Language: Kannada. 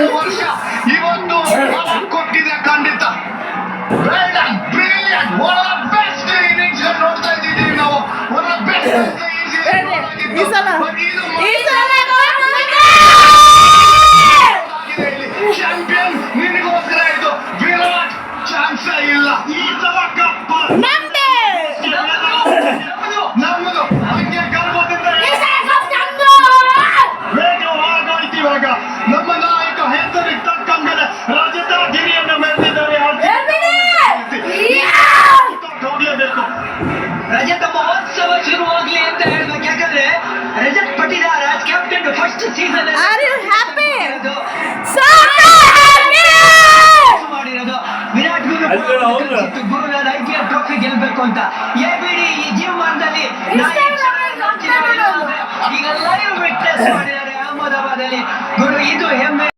ವರ್ಷ ಇವತ್ತು ಕೊಟ್ಟಿದೆ ಖಂಡಿತ. ನೋಡ್ತಾ ಇದ್ದೀವಿ ನಾವು. ಚಾಂಪಿಯನ್ ಚಾನ್ಸ್ ಇಲ್ಲ. ಇವಾಗ. Are you happy Virat Kohli ಗೆಲ್ಬೇಕು ಅಂತ. ಎಬಿಡಿ ಈ ಜೀವಮಾನದಲ್ಲಿ ಈಗ ಲೈವ್ ವಿಟ್ನೆಸ್ ಮಾಡಿದ್ದಾರೆ ಅಹಮದಾಬಾದಲ್ಲಿ. ಗುರು ಇದು ಹೆಮ್ಮೆ.